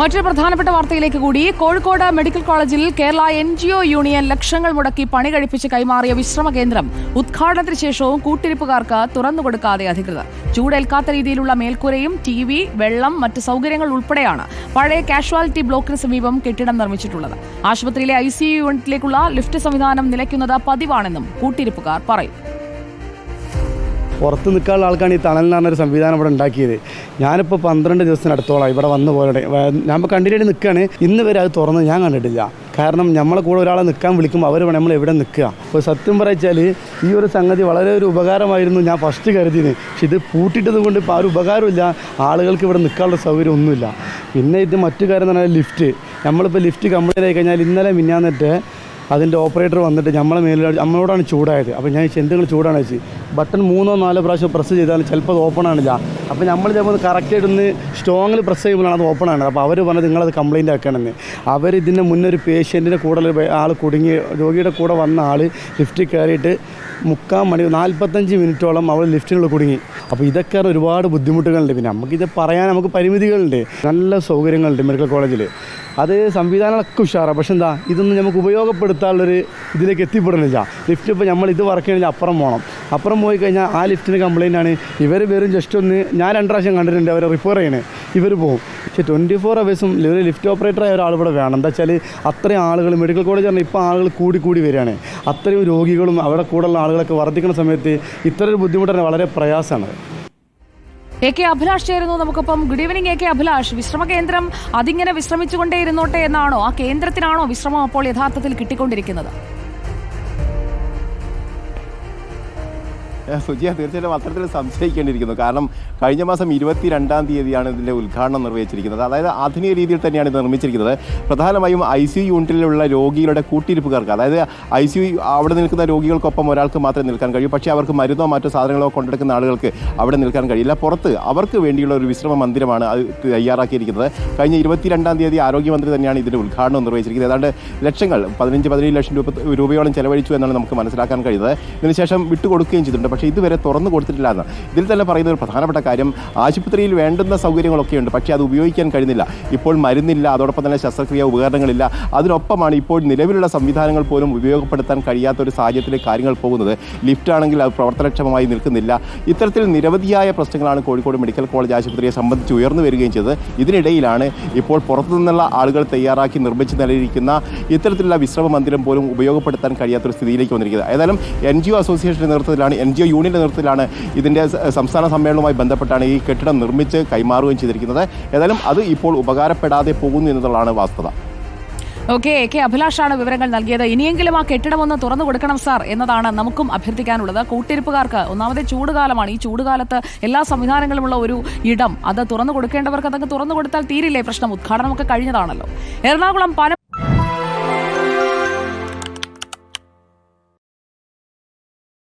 മറ്റൊരു പ്രധാനപ്പെട്ട വാർത്തയിലേക്ക് കൂടി. കോഴിക്കോട് മെഡിക്കൽ കോളേജിൽ Kerala N G O union ലക്ഷങ്ങൾ മുടക്കി പണി കഴിപ്പിച്ച് കൈമാറിയ വിശ്രമ കേന്ദ്രം ഉദ്ഘാടനത്തിന് ശേഷവും കൂട്ടിരിപ്പുകാർക്ക് തുറന്നുകൊടുക്കാതെ അധികൃതർ. ചൂടേൽക്കാത്ത രീതിയിലുള്ള മേൽക്കൂരയും ടി വി വെള്ളം മറ്റ് സൗകര്യങ്ങൾ ഉൾപ്പെടെയാണ് പഴയ കാഷ്വാലിറ്റി ബ്ലോക്കിന് സമീപം കെട്ടിടം നിർമ്മിച്ചിട്ടുള്ളത്. ആശുപത്രിയിലെ ഐ സി യു യൂണിറ്റിലേക്കുള്ള ലിഫ്റ്റ് സംവിധാനം നിലയ്ക്കുന്നത് പതിവാണെന്നും കൂട്ടിരിപ്പുകാർ പറയും പുറത്ത് നിൽക്കാനുള്ള ആൾക്കാണ് ഈ തണൽ എന്ന് പറഞ്ഞൊരു സംവിധാനം ഇവിടെ ഉണ്ടാക്കിയത്. ഞാനിപ്പോൾ പന്ത്രണ്ട് ദിവസത്തിന് അടുത്തോളം ഇവിടെ വന്ന് പോലെ ഞാൻ ഇപ്പോൾ കണ്ടിന്യൂ നിൽക്കുകയാണ് ഇന്ന് വരെ അത് തുറന്ന് ഞാൻ കണ്ടിട്ടില്ല. കാരണം നമ്മളെ കൂടെ ഒരാളെ നിൽക്കാൻ വിളിക്കുമ്പോൾ അവർ നമ്മൾ എവിടെ നിൽക്കുക അപ്പോൾ സത്യം പറയിച്ചാൽ ഈ ഒരു സംഗതി വളരെ ഒരു ഉപകാരമായിരുന്നു ഞാൻ ഫസ്റ്റ് കരുതിയത് പക്ഷെ ഇത് പൂട്ടിയിട്ടത് കൊണ്ട് ഇപ്പോൾ ആ ഒരു ഉപകാരമില്ല ആളുകൾക്ക് ഇവിടെ നിൽക്കാനുള്ള സൗകര്യം ഒന്നുമില്ല. പിന്നെ ഇത് മറ്റു കാര്യം എന്ന് പറഞ്ഞാൽ ലിഫ്റ്റ് നമ്മളിപ്പോൾ ലിഫ്റ്റ് കംപ്ലൈന്റ് ആയി കഴിഞ്ഞാൽ ഇന്നലെ മിന്നാന്നിട്ട് അതിന്റെ ഓപ്പറേറ്റർ വന്നിട്ട് നമ്മളെ മേലിൽ നമ്മളോടാണ് ചൂടായത്. അപ്പോൾ ഞാൻ എന്തെങ്കിലും ചൂടാണ് വെച്ച് ബട്ടൺ മൂന്നോ നാലോ പ്രാവശ്യം പ്രസ് ചെയ്താൽ ചിലപ്പോൾ അത് ഓപ്പൺ ആണില്ല അപ്പോൾ നമ്മൾ ചിലപ്പോൾ കറക്റ്റായിട്ട് ഒന്ന് സ്ട്രോങ്ങിൽ പ്രസ് ചെയ്യുമ്പോഴാണ് അത് ഓപ്പൺ ആണ് അപ്പോൾ അവർ പറഞ്ഞത് നിങ്ങളത് കംപ്ലയിന്റ് ആക്കണമെന്ന്. അവർ ഇതിന്റെ മുന്നേ ഒരു പേഷ്യന്റിന്റെ കൂടെ ആൾ കുടുങ്ങി രോഗിയുടെ കൂടെ വന്ന ആൾ ലിഫ്റ്റിൽ കയറിയിട്ട് മുക്കാൽ മണി നാൽപ്പത്തഞ്ച് മിനിറ്റോളം അവൾ ലിഫ്റ്റിനുള്ളിൽ കുടുങ്ങി. അപ്പോൾ ഇതൊക്കെ ഒരുപാട് ബുദ്ധിമുട്ടുകളുണ്ട്. പിന്നെ നമുക്കിത് പറയാൻ നമുക്ക് പരിമിതികളുണ്ട്. നല്ല സൗകര്യങ്ങളുണ്ട് മെഡിക്കൽ കോളേജിൽ അത് സംവിധാനങ്ങളൊക്കെ ഉഷാറാണ് പക്ഷെ എന്താ ഇതൊന്നും നമുക്ക് ഉപയോഗപ്പെടുത്താനുള്ളൊരു ഇതിലേക്ക് എത്തിപ്പെടുന്നില്ല. ലിഫ്റ്റ് ഇപ്പോൾ നമ്മൾ ഇത് വർക്ക് ചെയ്യണമെങ്കിൽ അപ്പുറം പോകണം അപ്പുറം പോയി കഴിഞ്ഞാൽ ആ ലിഫ്റ്റിന് കംപ്ലയിന്റ് ആണ്. ഇവർ വെറും ജസ്റ്റ് ഒന്ന് ഞാൻ രണ്ട് പ്രാവശ്യം കണ്ടിട്ടുണ്ട് അവരെ റിപ്പയർ ചെയ്യണേ. ഇവർ പോകും. പക്ഷേ ട്വന്റി ഫോർ അവേഴ്സും ലിഫ്റ്റ് ഓപ്പറേറ്ററായ ഒരാൾ ഇവിടെ വേണം. എന്താ വെച്ചാൽ അത്രയും ആളുകൾ മെഡിക്കൽ കോളേജ് പറഞ്ഞാൽ ഇപ്പോൾ ആളുകൾ കൂടി കൂടി വരികയാണ്. അത്രയും രോഗികളും അവിടെ കൂടെയുള്ള ആളുകളൊക്കെ വർദ്ധിക്കുന്ന സമയത്ത് ഇത്ര ഒരു ബുദ്ധിമുട്ട് വളരെ പ്രയാസമാണ്. എ കെ അഭിലാഷ് ചേരുന്നു. നമുക്കൊപ്പം good evening A K Abhilash. വിശ്രമ കേന്ദ്രം അതിങ്ങനെ വിശ്രമിച്ചുകൊണ്ടേ ഇരുന്നോട്ടെ എന്നാണോ? ആ കേന്ദ്രത്തിനാണോ വിശ്രമം അപ്പോൾ യഥാർത്ഥത്തിൽ കിട്ടിക്കൊണ്ടിരിക്കുന്നത്? സുജിയ തീർച്ചയായിട്ടും അത്തരത്തിൽ സംശയിക്കേണ്ടിയിരിക്കുന്നു. കാരണം കഴിഞ്ഞ മാസം ഇരുപത്തി രണ്ടാം തീയതിയാണ് ഇതിന്റെ ഉദ്ഘാടനം നിർവഹിച്ചിരിക്കുന്നത്. അതായത് ആധുനിക രീതിയിൽ തന്നെയാണ് ഇത് നിർമ്മിച്ചിരിക്കുന്നത്. പ്രധാനമായും ഐ സി യൂണിറ്റിലുള്ള രോഗികളുടെ കൂട്ടിരിപ്പുകാർക്ക് അതായത് ഐ സി അവിടെ നിൽക്കുന്ന രോഗികൾക്കൊപ്പം ഒരാൾക്ക് മാത്രമേ നിൽക്കാൻ കഴിയൂ. പക്ഷേ അവർക്ക് മരുന്നോ മറ്റോ സാധനങ്ങളോ കൊണ്ടെടുക്കുന്ന ആളുകൾക്ക് അവിടെ നിൽക്കാൻ കഴിയില്ല. പുറത്ത് അവർക്ക് വേണ്ടിയുള്ള ഒരു വിശ്രമ മന്ദിരമാണ് അത് തയ്യാറാക്കിയിരിക്കുന്നത്. കഴിഞ്ഞ ഇരുപത്തിരണ്ടാം തീയതി ആരോഗ്യമന്ത്രി തന്നെയാണ് ഇതിന്റെ ഉദ്ഘാടനം നിർവഹിച്ചിരിക്കുന്നത്. ഏതാണ്ട് ലക്ഷങ്ങൾ പതിനഞ്ച് പതിനേഴ് ലക്ഷം രൂപ രൂപയോളം ചെലവഴിച്ചു എന്നാണ് നമുക്ക് മനസ്സിലാക്കാൻ കഴിയുന്നത്. ഇതിനുശേഷം വിട്ടുകൊടുക്കുകയും ചെയ്തിട്ടുണ്ട്. പക്ഷേ ഇതുവരെ തുറന്നു കൊടുത്തിട്ടില്ല ഇതിൽ തന്നെ പറയുന്ന ഒരു പ്രധാനപ്പെട്ട കാര്യം ആശുപത്രിയിൽ വേണ്ടുന്ന സൗകര്യങ്ങളൊക്കെ ഉണ്ട് പക്ഷേ അത് ഉപയോഗിക്കാൻ കഴിയുന്നില്ല. ഇപ്പോൾ മരുന്നില്ല അതോടൊപ്പം തന്നെ ശസ്ത്രക്രിയ ഉപകരണങ്ങളില്ല. അതിനൊപ്പമാണ് ഇപ്പോൾ നിലവിലുള്ള സംവിധാനങ്ങൾ പോലും ഉപയോഗപ്പെടുത്താൻ കഴിയാത്ത ഒരു സാഹചര്യത്തിലേക്ക് കാര്യങ്ങൾ പോകുന്നത്. ലിഫ്റ്റ് ആണെങ്കിൽ അത് പ്രവർത്തനക്ഷമമായി നിൽക്കുന്നില്ല. ഇത്തരത്തിൽ നിരവധിയായ പ്രശ്നങ്ങളാണ് കോഴിക്കോട് മെഡിക്കൽ കോളേജ് ആശുപത്രിയെ സംബന്ധിച്ച് ഉയർന്നു വരികയും ചെയ്തത്. ഇതിനിടയിലാണ് ഇപ്പോൾ പുറത്തുനിന്നുള്ള ആളുകൾ തയ്യാറാക്കി നിർമ്മിച്ച് നൽകിയിരിക്കുന്ന ഇത്തരത്തിലുള്ള വിശ്രമ മന്ദിരം പോലും ഉപയോഗപ്പെടുത്താൻ കഴിയാത്തൊരു സ്ഥിതിയിലേക്ക് വന്നിരിക്കുന്നത്. ഏതായാലും എൻ ജി ഒ അസോസിയേഷന്റെ നേതൃത്വത്തിലാണ് എൻ ജി ഒ യൂണിയന്റെ നേതൃത്വത്തിലാണ് ഇതിന്റെ സംസ്ഥാന സമ്മേളനവുമായി ബന്ധപ്പെട്ടാണ് ഈ കെട്ടിടം നിർമ്മിച്ച് കൈമാറുകയും ചെയ്തിരിക്കുന്നത്. ഏതായാലും അത് ഇപ്പോൾ ഉപകാരപ്പെടാതെ പോകുന്നു എന്നുള്ളതാണ് വാസ്തവ ഓക്കെ കെ അഭിലാഷാണ് വിവരങ്ങൾ നൽകിയത്. ഇനിയെങ്കിലും ആ കെട്ടിടം ഒന്ന് തുറന്നു കൊടുക്കണം സാർ എന്നതാണ് നമുക്കും അഭ്യർത്ഥിക്കാനുള്ളത്. കൂട്ടിരിപ്പുകാർക്ക് ഒന്നാമത് ചൂടുകാലമാണ്. ഈ ചൂടുകാലത്ത് എല്ലാ സംവിധാനങ്ങളുമുള്ള ഒരു ഇടം. അത് തുറന്നു കൊടുക്കേണ്ടവർക്ക് അതൊക്കെ തുറന്നു കൊടുത്താൽ തീരില്ലേ? പ്രശ്നം ഉദ്ഘാടനമൊക്കെ കഴിഞ്ഞതാണല്ലോ. എറണാകുളം പന